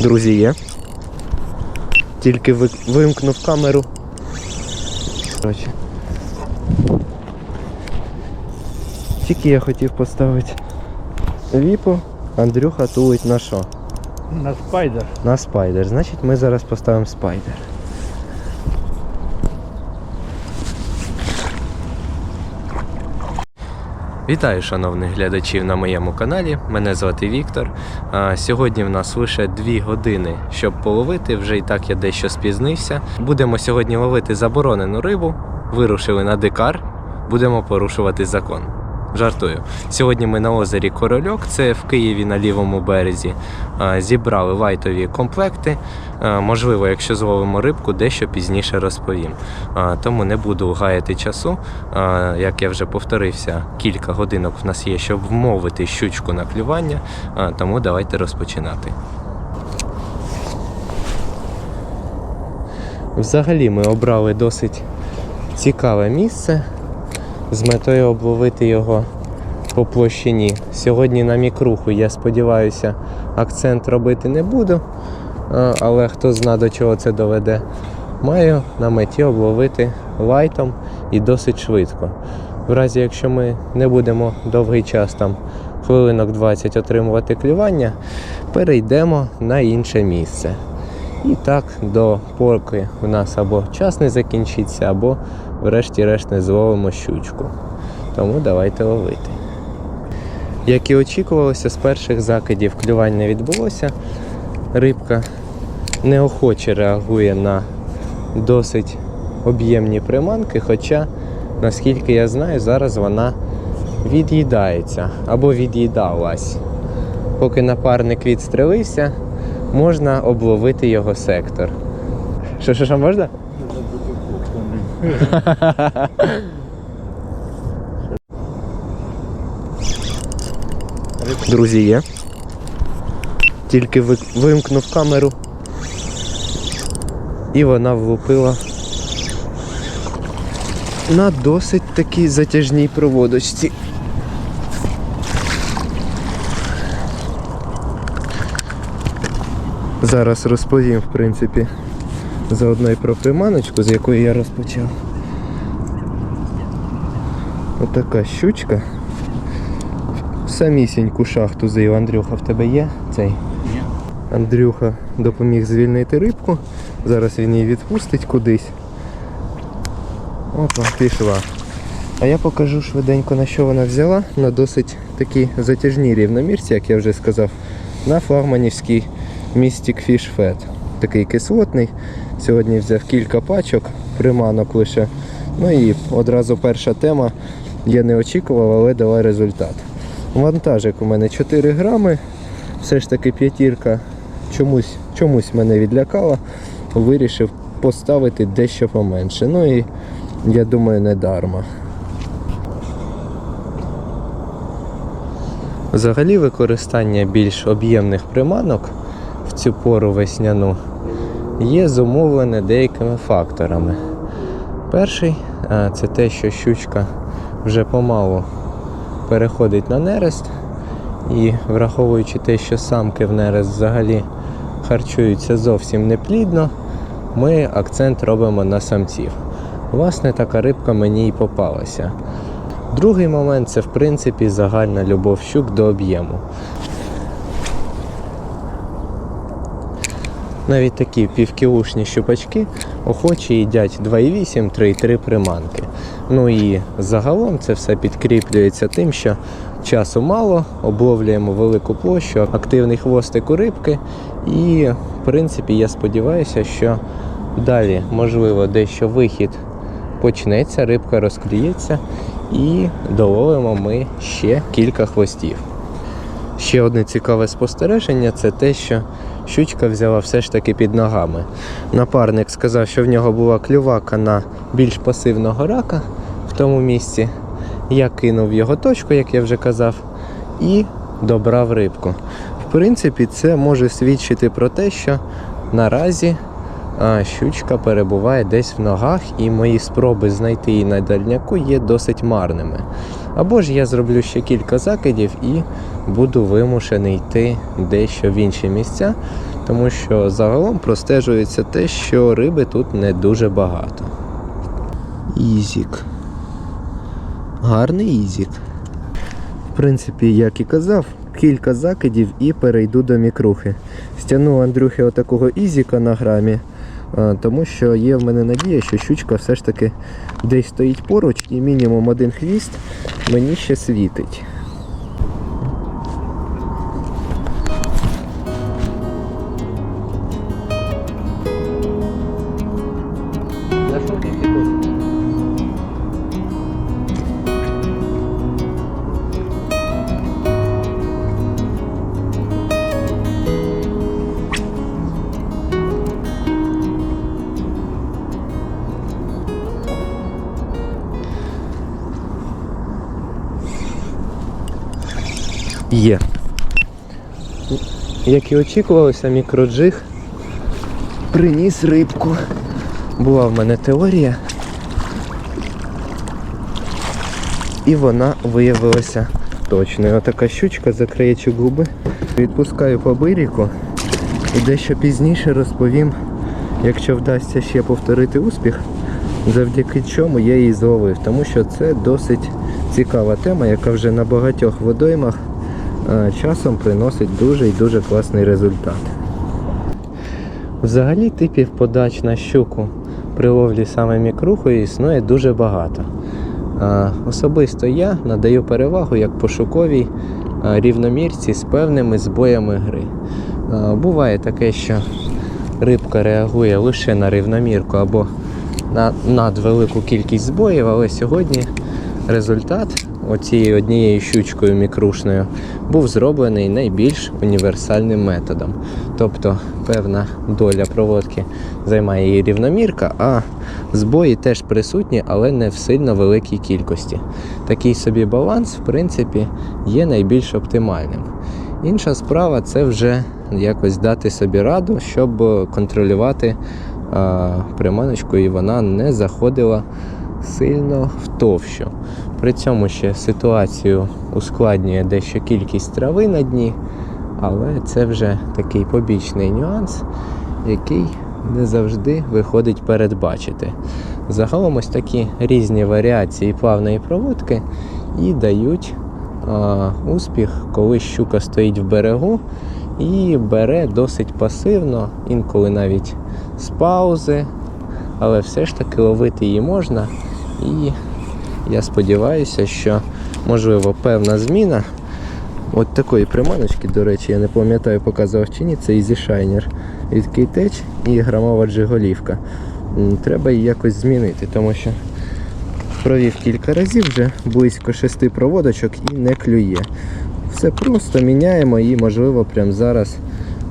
Друзі, є. Тільки ви- вимкнув камеру. Короче. Тільки я хотів поставити віпу, Андрюха тулить на що? На спайдер. На спайдер. Значить ми зараз поставимо спайдер. Вітаю, шановних глядачів на моєму каналі. Мене звати Віктор. Сьогодні в нас лише 2 години, щоб половити. Вже і так я дещо спізнився. Будемо сьогодні ловити заборонену рибу. Вирушили на дикар. Будемо порушувати закон. Жартую. Сьогодні ми на озері Корольок, це в Києві на лівому березі. Зібрали лайтові комплекти. Можливо, якщо зловимо рибку, дещо пізніше розповім. Тому не буду гаяти часу. Як я вже повторився, кілька годинок в нас є, щоб вмовити щучку на клювання. Тому давайте розпочинати. Взагалі ми обрали досить цікаве місце з метою обловити його по площині. Сьогодні на мікруху, я сподіваюся, акцент робити не буду, але хто зна до чого це доведе. Маю на меті обловити лайтом і досить швидко. В разі, якщо ми не будемо довгий час, там хвилинок 20 отримувати клювання, перейдемо на інше місце. І так до поки у нас або час не закінчиться, або врешті-решт не зловимо щучку. Тому давайте ловити. Як і очікувалося, з перших закидів клювань не відбулося. Рибка неохоче реагує на досить об'ємні приманки, хоча, наскільки я знаю, зараз вона від'їдається або від'їдалась. Поки напарник відстрелився, можна обловити його сектор. Що, що, що можна? Друзі, є. Тільки ви- вимкнув камеру. І вона влупила на досить такій затяжній проводочці. Зараз розповім, в принципі, заодно і про приманочку, з якої я розпочав. Отака щучка. Самісіньку шахту зив. Андрюха, в тебе є цей? Ні. Андрюха допоміг звільнити рибку. Зараз він її відпустить кудись. Опа, пішла. А я покажу швиденько на що вона взяла. На досить такі затяжні рівномірці, як я вже сказав, на флагманівський Mystic Fish Fed. Такий кислотний. Сьогодні взяв кілька пачок, приманок лише. Ну і одразу перша тема. Я не очікував, але дала результат. Вантажик у мене 4 грами. Все ж таки п'ятірка чомусь, чомусь мене відлякала. Вирішив поставити дещо поменше. Ну і я думаю, не дарма. Взагалі використання більш об'ємних приманок цю пору весняну є зумовлене деякими факторами. Перший це те, що щучка вже помалу переходить на нерест, і враховуючи те, що самки в нерест взагалі харчуються зовсім неплідно, ми акцент робимо на самців. Власне, така рибка мені і попалася. Другий момент це в принципі загальна любов щук до об'єму. Навіть такі півкілушні щупачки охоче їдять 2,8, 3,3 приманки. Ну і загалом це все підкріплюється тим, що часу мало, обловлюємо велику площу, активний хвостик у рибки. І, в принципі, я сподіваюся, що далі, можливо, дещо вихід почнеться, рибка розкліється і доловимо ми ще кілька хвостів. Ще одне цікаве спостереження це те, що щучка взяла все ж таки під ногами. Напарник сказав, що в нього була клювака на більш пасивного рака в тому місці. Я кинув його точку, як я вже казав, і добрав рибку. В принципі, це може свідчити про те, що наразі щучка перебуває десь в ногах, і мої спроби знайти її на дальняку є досить марними. Або ж я зроблю ще кілька закидів і буду вимушений йти дещо в інші місця, тому що загалом простежується те, що риби тут не дуже багато. Ізік. Гарний ізік. В принципі, як і казав, кілька закидів і перейду до мікрухи. Стягну Андрюхи отакого ізіка на грамі, тому що є в мене надія, що щучка все ж таки десь стоїть поруч і мінімум один хвіст мені ще світить. Як і очікувалося, мікроджиг приніс рибку. Була в мене теорія. І вона виявилася точною. Отака щучка закриючи губи. Відпускаю по бирику і дещо пізніше розповім, якщо вдасться ще повторити успіх, завдяки чому я її зловив. Тому що це досить цікава тема, яка вже на багатьох водоймах часом приносить дуже і дуже класний результат. Взагалі типів подач на щуку при ловлі саме мікрухою існує дуже багато. Особисто я надаю перевагу як пошуковій рівномірці з певними збоями гри. Буває таке, що рибка реагує лише на рівномірку або на надвелику кількість збоїв, але сьогодні результат оцією однією щучкою мікрушною був зроблений найбільш універсальним методом. Тобто певна доля проводки займає її рівномірка, а збої теж присутні, але не в сильно великій кількості. Такий собі баланс, в принципі, є найбільш оптимальним. Інша справа це вже якось дати собі раду, щоб контролювати приманочку, і вона не заходила сильно в товщу. При цьому ще ситуацію ускладнює дещо кількість трави на дні, але це вже такий побічний нюанс, який не завжди виходить передбачити. Загалом ось такі різні варіації плавної проводки і дають а, успіх, коли щука стоїть в берегу і бере досить пасивно, інколи навіть з паузи, але все ж таки ловити її можна. І я сподіваюся, що можливо певна зміна. От такої приманочки, до речі, я не пам'ятаю, показував чи ні, це Easy Shiner від Кейтеч і грамова джиголівка. Треба її якось змінити, тому що провів кілька разів вже близько шести проводочок і не клює. Все просто міняємо і, можливо, прямо зараз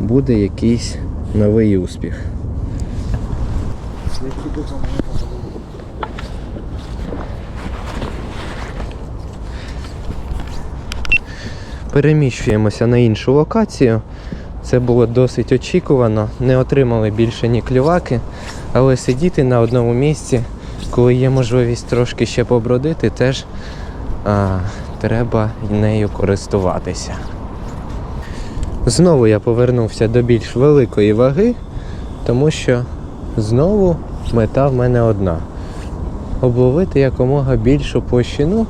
буде якийсь новий успіх. Переміщуємося на іншу локацію. Це було досить очікувано. Не отримали більше ні клюваки, але сидіти на одному місці, коли є можливість трошки ще побродити, теж а, треба нею користуватися. Знову я повернувся до більш великої ваги, тому що знову мета в мене одна: обловити якомога більшу площину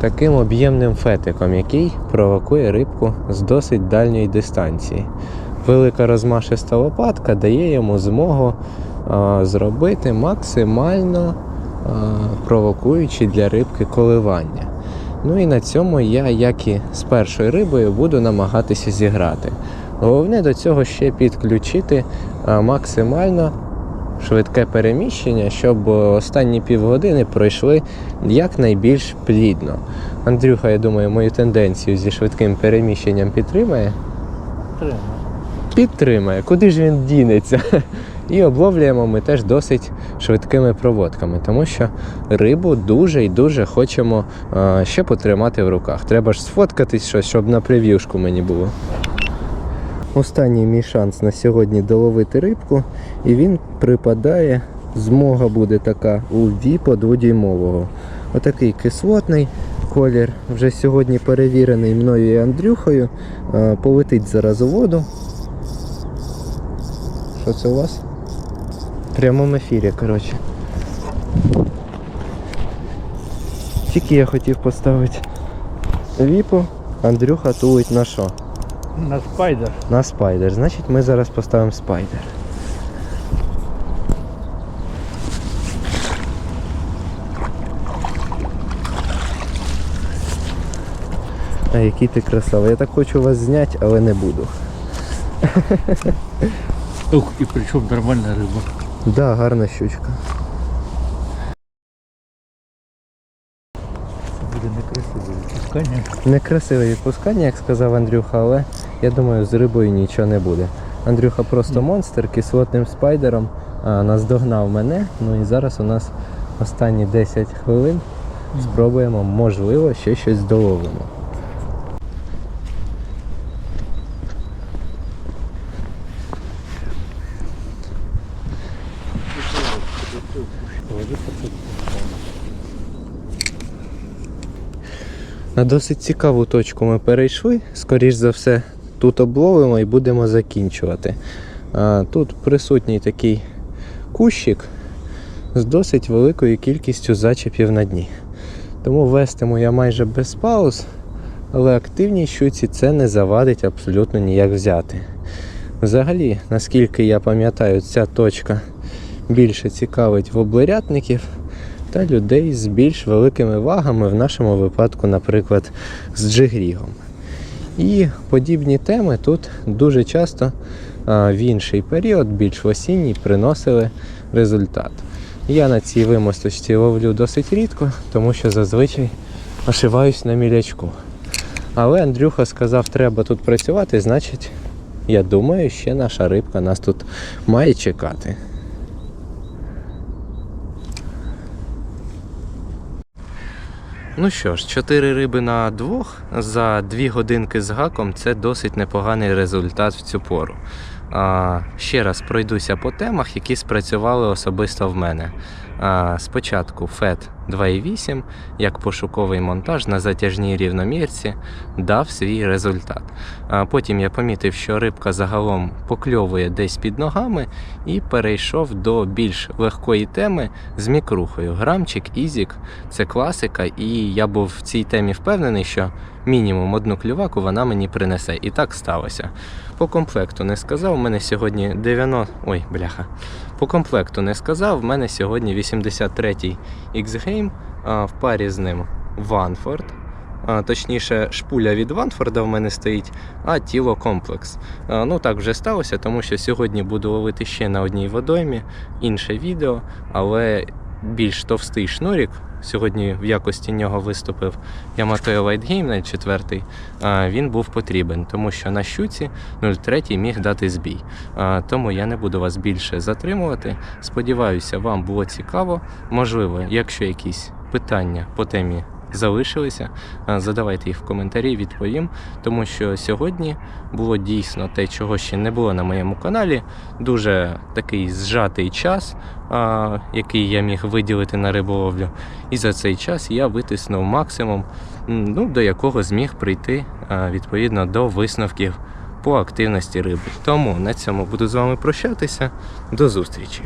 таким об'ємним фетиком, який провокує рибку з досить дальньої дистанції. Велика розмашиста лопатка дає йому змогу а, зробити максимально а, провокуючі для рибки коливання. Ну і на цьому я, як і з першою рибою, буду намагатися зіграти. Головне до цього ще підключити максимально швидке переміщення, щоб останні півгодини пройшли якнайбільш плідно. Андрюха, я думаю, мою тенденцію зі швидким переміщенням підтримає. Підтримає, куди ж він дінеться? І обловлюємо ми теж досить швидкими проводками, тому що рибу дуже і дуже хочемо а, ще потримати в руках. Треба ж сфоткатись щось, щоб на прев'юшку мені було. Останній мій шанс на сьогодні доловити рибку, і він припадає, змога буде така у віпо дводіймового. Отакий кислотний, колір вже сьогодні перевірений мною і Андрюхою. Полетить зараз у воду. Що це у вас? В прямому ефірі, коротше. Тільки я хотів поставити віпу, Андрюха тулить на що? На спайдер. На спайдер. Значить ми зараз поставимо спайдер. А який ти красава. Я так хочу вас зняти, але не буду. Ух, і причому нормальна риба. Да, гарна щучка. Це буде некрасиве відпускання. Некрасиве відпускання, як сказав Андрюха, але я думаю, з рибою нічого не буде. Андрюха просто монстр кислотним спайдером а, наздогнав мене. Ну і зараз у нас останні 10 хвилин. Спробуємо, можливо, ще щось доловимо. На досить цікаву точку ми перейшли. Скоріш за все, тут обловимо і будемо закінчувати. Тут присутній такий кущик з досить великою кількістю зачепів на дні. Тому вестиму я майже без пауз, але активній щуці це не завадить абсолютно ніяк взяти. Взагалі, наскільки я пам'ятаю, ця точка більше цікавить воблерятників та людей з більш великими вагами, в нашому випадку, наприклад, з джигрігом. І подібні теми тут дуже часто в інший період, більш в осінній, приносили результат. Я на цій вимосточці ловлю досить рідко, тому що зазвичай ошиваюсь на мілячку. Але Андрюха сказав, треба тут працювати, значить, я думаю, ще наша рибка нас тут має чекати. Ну що ж, 4 риби на двох за 2 годинки з гаком це досить непоганий результат в цю пору. А, ще раз пройдуся по темах, які спрацювали особисто в мене. А, спочатку FET 2.8 як пошуковий монтаж на затяжній рівномірці дав свій результат. А, потім я помітив, що рибка загалом покльовує десь під ногами і перейшов до більш легкої теми з мікрухою. Грамчик, Ізік це класика, і я був в цій темі впевнений, що мінімум одну клюваку вона мені принесе. І так сталося. По комплекту не сказав, у мене сьогодні 90. Ой, бляха. По комплекту не сказав, в мене сьогодні 83-й X-Game, а, в парі з ним Ванфорд. Точніше, шпуля від Ванфорда в мене стоїть, а тіло комплекс. Ну так вже сталося, тому що сьогодні буду ловити ще на одній водоймі інше відео, але більш товстий шнурік. Сьогодні в якості нього виступив Яматоя Вайтгейм, на четвертий, Він був потрібен, тому що на щуці 03 міг дати збій. Тому я не буду вас більше затримувати. Сподіваюся, вам було цікаво. Можливо, якщо якісь питання по темі залишилися, задавайте їх в коментарі, відповім. Тому що сьогодні було дійсно те, чого ще не було на моєму каналі. Дуже такий зжатий час, який я міг виділити на риболовлю. І за цей час я витиснув максимум, ну, до якого зміг прийти відповідно до висновків по активності риби. Тому на цьому буду з вами прощатися. До зустрічі!